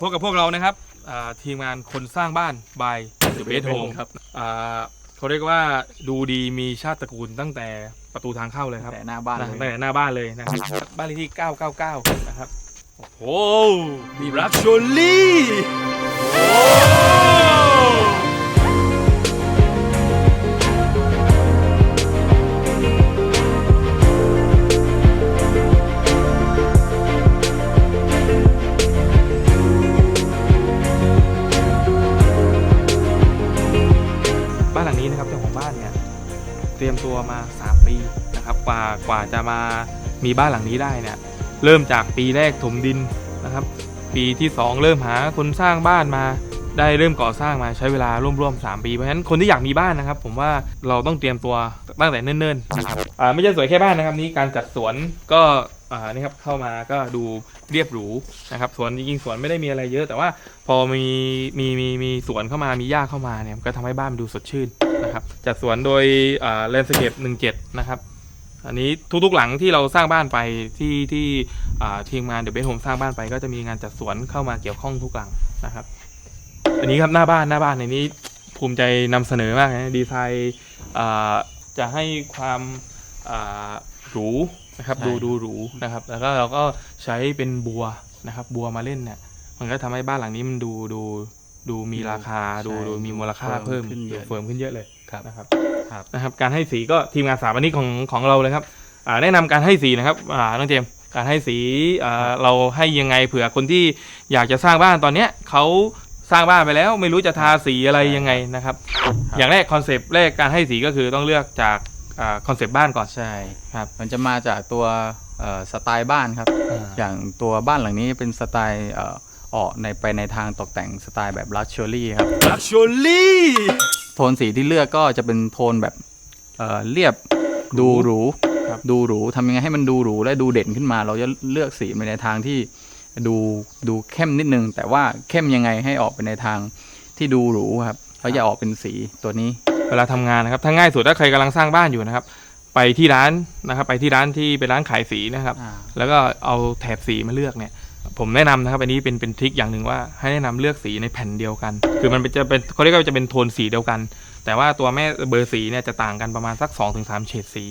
พบกับพวกเรานะครับอ่าทีมงานคนสร้างบ้าน by The Best Home ครับอ่าเขาเรียกว่าดูดีมีชาติตระกูลตั้งแต่ประตูทางเข้าเลยครับแต่หน้าบ้านนะเลตั้งแต่ยหน้าบ้านเลยนะครับบ้านเลขที่ 999 นะครับ โอ้โหมีรักโชลี่โนะครับกว่ากว่าจะมามีบ้านหลังนี้ได้เนี่ยเริ่มจากปีแรกถมดินนะครับ ปีที่ 2 เริ่มหาคนสร้างบ้านมา ได้เริ่มก่อสร้างมาใช้เวลาร่วมๆ3ปีเพราะฉะนั้นคนที่อยากมีบ้านนะครับ ผมว่าเราต้องเตรียมตัวตั้งแต่เนิ่นๆนะครับไม่ใช่สวยแค่บ้านนะครับนี่การจัดสวนก็นี่ครับเข้ามาก็ดูเรียบหรูนะครับสวนจริงๆสวนไม่ได้มีอะไรเยอะ แต่ว่าพอมีมีมีมีสวนเข้ามามีหญ้าเข้ามาเนี่ยก็ทำให้บ้านมันดูสดชื่นนะครับจัดสวนโดยแลนด์สเคป17นะครับ อันนี้ทุกๆหลังที่เราสร้างบ้านไปที่ที่อ่าทีมงานเดอะเบสโฮมสร้างบ้านไป ก็จะมีงานจัดสวนเข้ามาเกี่ยวข้องทุกหลังนะครับ อันนี้ครับหน้าบ้านหน้าบ้านในนี้ภูมิใจนำเสนอมากนะดีไซน์อ่าจะให้ความอ่าหรูนะครับดูดูหรูนะครับ แล้วก็เราก็ใช้เป็นบัวนะครับบัวมาเล่นเนี่ยมันก็ทำให้บ้านหลังนี้มันดูดูดูมีราคาดูดูมีมูลค่าเพิ่มขึ้นเยอะเฟิร์มขึ้นเยอะเลยครับนะครับครับ นะครับการให้สีก็ทีมงานสถาปนิกของของเราเลยครับอ่าแนะนำการให้สีนะครับอ่าน้องเจมส์การให้สีอ่าเราให้ยังไงเผื่อคนที่อยากจะสร้างบ้านตอนเนี้ยเขาสร้างบ้านไปแล้วไม่รู้จะทาสีอะไรยังไงนะครับ อย่างแรกคอนเซปต์แรกการให้สีก็คือต้องเลือกจากคอนเซปต์บ้านก่อนใช่ครับมันจะมาจากตัวเอ่อสไตล์บ้านครับอย่างตัวบ้านหลังนี้เป็นสไตล์เอ่อออกในไปในทางตกแต่งสไตล์แบบลักชัวรี่ครับลักชัวรี่ โทนสีที่เลือกก็จะเป็นโทนแบบเอ่อเรียบดูหรูครับดูหรูทำยังไงให้มันดูหรูและดูเด่นขึ้นมา เราจะเลือกสีไปในทางที่ดูดูเข้มนิดนึง แต่ว่าเข้มยังไงให้ออกไปในทางที่ดูหรูครับเขาจะออกเป็นสีตัวนี้ เวลาทำงานนะครับถ้าง่ายสุดถ้าใครกำลังสร้างบ้านอยู่นะครับ ไปที่ร้านนะครับ ไปที่ร้านที่เป็นร้านขายสีนะครับอ่าแล้วก็เอาแถบสีมาเลือกเนี่ย ผมแนะนำนะครับอันนี้เป็นเป็นทริคอย่างหนึ่งว่าให้แนะนำเลือกสีในแผ่นเดียวกัน คือมันเป็นจะเป็นเขาเรียกว่าจะเป็นโทนสีเดียวกัน แต่ว่าตัวแม่เบอร์สีเนี่ยจะต่างกันประมาณสัก 2-3 เฉดสี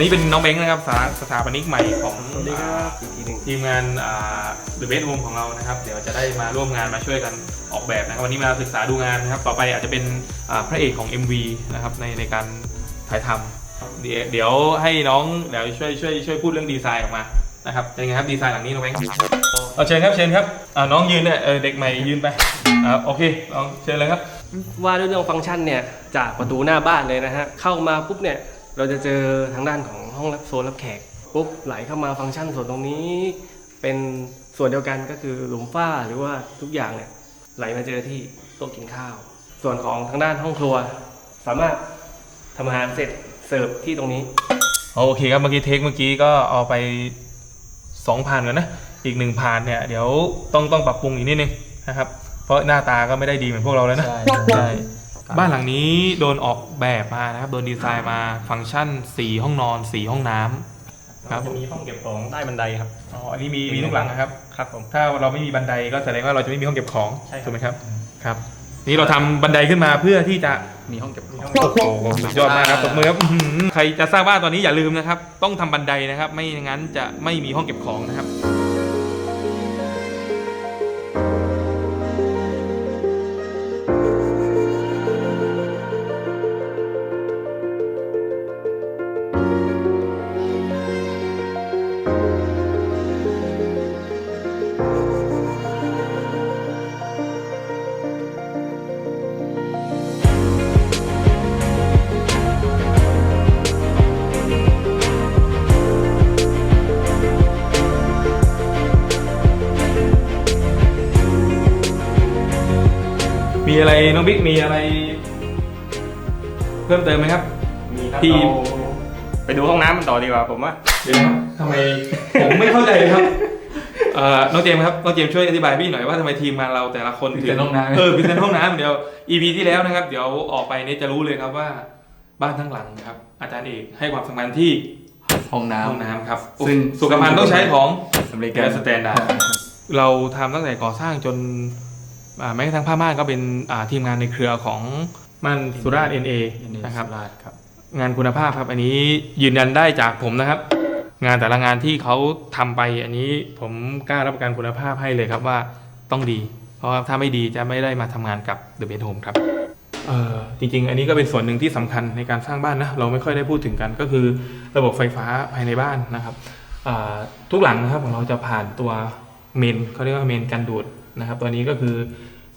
นนี้เป็นน้องเบ้งนะครับสถาสถาปนิกใหม่ของสวัสดีครับอีกทีหนึ่งทีมงานเดอะเบสโฮมของเรานะครับ เดี๋ยวจะได้มาร่วมงานมาช่วยกันออกแบบนะครับวันนี้มาศึกษาดูงานนะครับ ต่อไปอาจจะเป็นอ่าพระเอกของ MV นะครับในในการถ่ายทำเดี๋ยวเดี๋ยวให้น้องเดี๋ยวช่วยช่วยช่วยพูดเรื่องดีไซน์ออกมานะครับเป็นไงครับดีไซน์หลังนี้น้องเบ้งเอาเชิญครับเชิญครับอ่าน้องยืนเนี่ยเออเด็กใหม่ยืนไปอ่าโอเคน้องเชิญเลยครับว่าด้วยเรื่องฟังก์ชันเนี่ยจากประตูหน้าบ้านเลยนะฮะเข้ามาปุ๊บเนี่ย เราจะเจอทางด้านของห้องรับโซนรับแขกปุ๊บไหลเข้ามาฟังก์ชันส่วนตรงนี้ เป็นส่วนเดียวกันก็คือหลุมฝ้าหรือว่าทุกอย่างเนี่ยไหลมาเจอที่โต๊ะกินข้าว ส่วนของทางด้านห้องครัว สามารถทำอาหารเสร็จเสิร์ฟที่ตรงนี้โอเคครับเมื่อกี้เทคเมื่อกี้ก็เอาไปสองผ่านก่อนนะอีกหนึ่งผ่านเนี่ยเดี๋ยวต้องต้องปรับปรุงอีกนิดนึงนะครับเพราะหน้าตาก็ไม่ได้ดีเหมือนพวกเราแล้วนะใช่ใช่ บ้านหลังนี้โดนออกแบบมานะครับ โดนดีไซน์มาฟังก์ชัน4ห้องนอน4ห้องน้ำครับจะมีห้องเก็บของใต้บันไดครับ อ๋ออันนี้มีมีทุกหลังนะครับ ครับผม ถ้าเราไม่มีบันไดก็แสดงว่าเราจะไม่มีห้องเก็บของใช่ครับ ถูกไหมครับครับ นี่เราทำบันไดขึ้นมาเพื่อที่จะมีห้องเก็บของ โอ้โหสุดยอดมากครับตบมือครับอื้อหือใครจะสร้างบ้านตอนนี้อย่าลืมนะครับ ต้องทำบันไดนะครับ ไม่อย่างนั้นจะไม่มีห้องเก็บของนะครับ อะไรน้องบิ๊กมีอะไร เพิ่มเติมไหมครับ มีครับพี่ เราไปดูห้องน้ำมันต่อดีกว่าผมว่าเดี๋ยวนะครับทำไมผมไม่เข้าใจเลยครับ เอ่อน้องเจมส์ครับน้องเจมส์ช่วยอธิบายพี่หน่อยว่าทำไมทีมงานเราแต่ละคนพรีเซนต์ห้องน้ำ เออพิเศษห้องน้ำเดี๋ยว EP ที่แล้วนะครับ เดี๋ยวออกไปเนี่ยจะรู้เลยครับว่าบ้านทั้งหลังนะครับ อาจารย์เอกให้ความสำคัญที่ห้องน้ำห้องน้ำครับซึ่ง สุขภัณฑ์ต้องใช้ของอเมริแกกันสแตนดาร์ดเราทำตั้งแต่ก่อสร้างจนอ่า แม้กระทั่งผ้าม่านก็เป็นอ่าทีมงานในเครือของมันสุราษฎร์เอ็นเอนะครับครับงานคุณภาพครับ อันนี้ยืนยันได้จากผมนะครับ งานแต่ละงานที่เขาทำไปอันนี้ผมกล้ารับประกันคุณภาพให้เลยครับว่าต้องดี เพราะว่าถ้าไม่ดีจะไม่ได้มาทำงานกับ The Best Home ครับเออจริง ๆ อันนี้ก็เป็นส่วนหนึ่งที่สำคัญในการสร้างบ้านนะเราไม่ค่อยได้พูดถึงกันก็คือระบบไฟฟ้าภายในบ้านนะครับอ่าทุกหลังนะครับของเราจะผ่านตัวเมนเขาเรียกว่าเมนกันดูด นะครับ ตัวนี้ก็คือ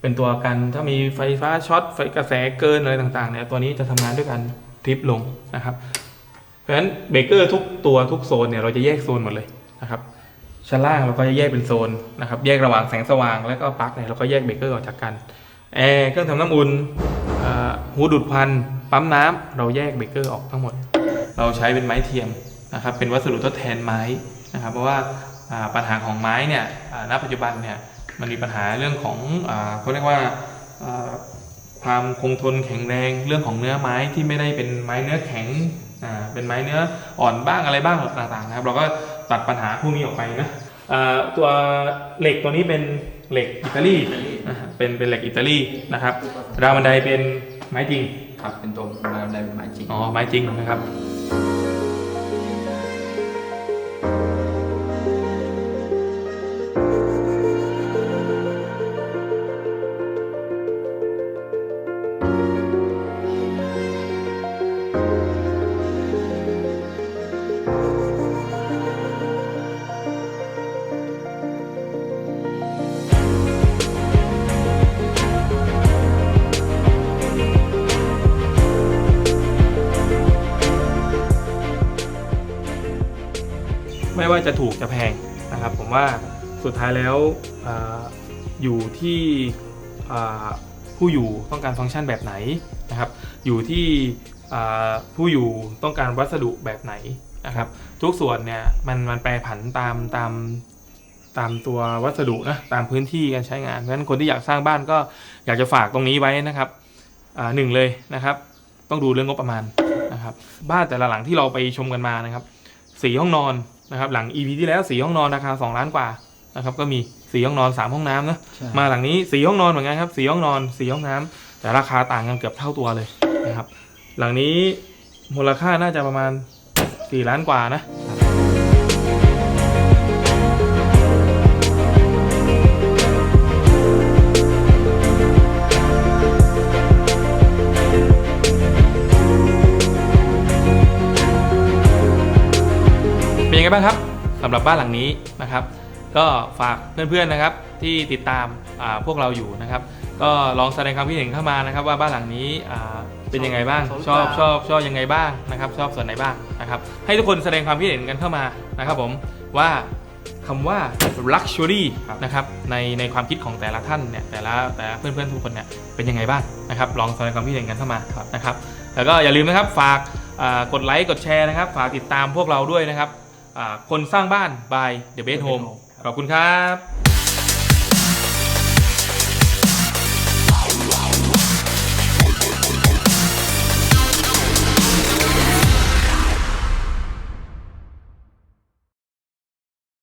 เป็นตัวกันถ้ามีไฟฟ้าช็อตไฟกระแสเกินอะไรต่างๆเนี่ยตัวนี้จะทำงานด้วยกันทริปลงนะครับ เพราะฉะนั้นเบรกเกอร์ทุกตัวทุกโซนเนี่ยเราจะแยกโซนหมดเลยนะครับชั้นล่างเราก็จะแยกเป็นโซนนะครับแยกระหว่างแสงสว่างแล้วก็ปลั๊กเนี่ยเราก็แยกเบรกเกอร์ออกจากกันแอร์เครื่องทำน้ำอุ่นหูดูดควันปั๊มน้ำเราแยกเบรกเกอร์ออกทั้งหมด เราใช้เป็นไม้เทียมนะครับเป็นวัสดุทดแทนไม้นะครับเพราะว่าปัญหาของไม้เนี่ยณปัจจุบันเนี่ย มันมีปัญหาเรื่องของอาเขาเรียกว่าอ่าความคงทนแข็งแรงเรื่องของเนื้อไม้ที่ไม่ได้เป็นไม้เนื้อแข็งอ่าเป็นไม้เนื้ออ่อนบ้างอะไรบ้างต่างๆนะครับ เราก็ตัดปัญหาพวกนี้ออกไปนะอ่าตัวเหล็กตัวนี้เป็นเหล็กอิตาลีนะฮะเป็นเป็นเหล็กอิตาลีนะครับราวบันไดเป็นไม้จริงครับเป็นตัวมาในไม้จริงอ๋อไม้จริงนะครับ ว่าจะถูกจะแพงนะครับ ผมว่าสุดท้ายแล้วออยู่ที่ผู้อยู่ต้องการฟังก์ชันแบบไหนนะครับ อยู่ที่ผู้อยู่ต้องการวัสดุแบบไหนนะครับ ทุกส่วนเนี่ยมันมันแปรผันตามตามตามตัววัสดุนะตามพื้นที่การใช้งานเพราะฉะนั้นคนที่อยากสร้างบ้านก็อยากจะฝากตรงนี้ไว้นะครับหนึ่งเลยนะครับ ต้องดูเรื่องงบประมาณนะครับ บ้านแต่ละหลังที่เราไปชมกันมานะครับ สี่ห้องนอนนะครับหลัง EP ที่แล้วสี่ห้องนอนราคา 2 ล้านกว่านะครับก็มีสี่ห้องนอน 3 ห้องน้ำนะใช่มาหลังนี้สี่ห้องนอนเหมือนกันครับสี่ห้องนอนสี่ห้องน้ำแต่ราคาต่างกันเกือบเท่าตัวเลยนะครับหลังนี้มูลค่าน่าจะประมาณ 4 ล้านกว่านะ บ้างครับสำหรับบ้านหลังนี้นะครับ ก็ฝากเพื่อนๆนะครับที่ติดตามอ่าพวกเราอยู่นะครับ ก็ลองแสดงความคิดเห็นเข้ามานะครับว่าบ้านหลังนี้อ่าเป็นยังไงบ้าง ชอบชอบชอบยังไงบ้างนะครับ ชอบส่วนไหนบ้างนะครับ ให้ทุกคนแสดงความคิดเห็นกันเข้ามานะครับ ผมว่าคำว่า luxury นะครับในในความคิดของแต่ละท่านเนี่ยแต่ละแต่ละเพื่อนๆทุกคนเนี่ยเป็นยังไงบ้างนะครับ ลองแสดงความคิดเห็นกันเข้ามานะครับ แล้วก็อย่าลืมนะครับฝากอ่ากดไลค์กดแชร์นะครับ ฝากติดตามพวกเราด้วยนะครับอ่า คนสร้างบ้าน by The Best Home ขอบคุณครับ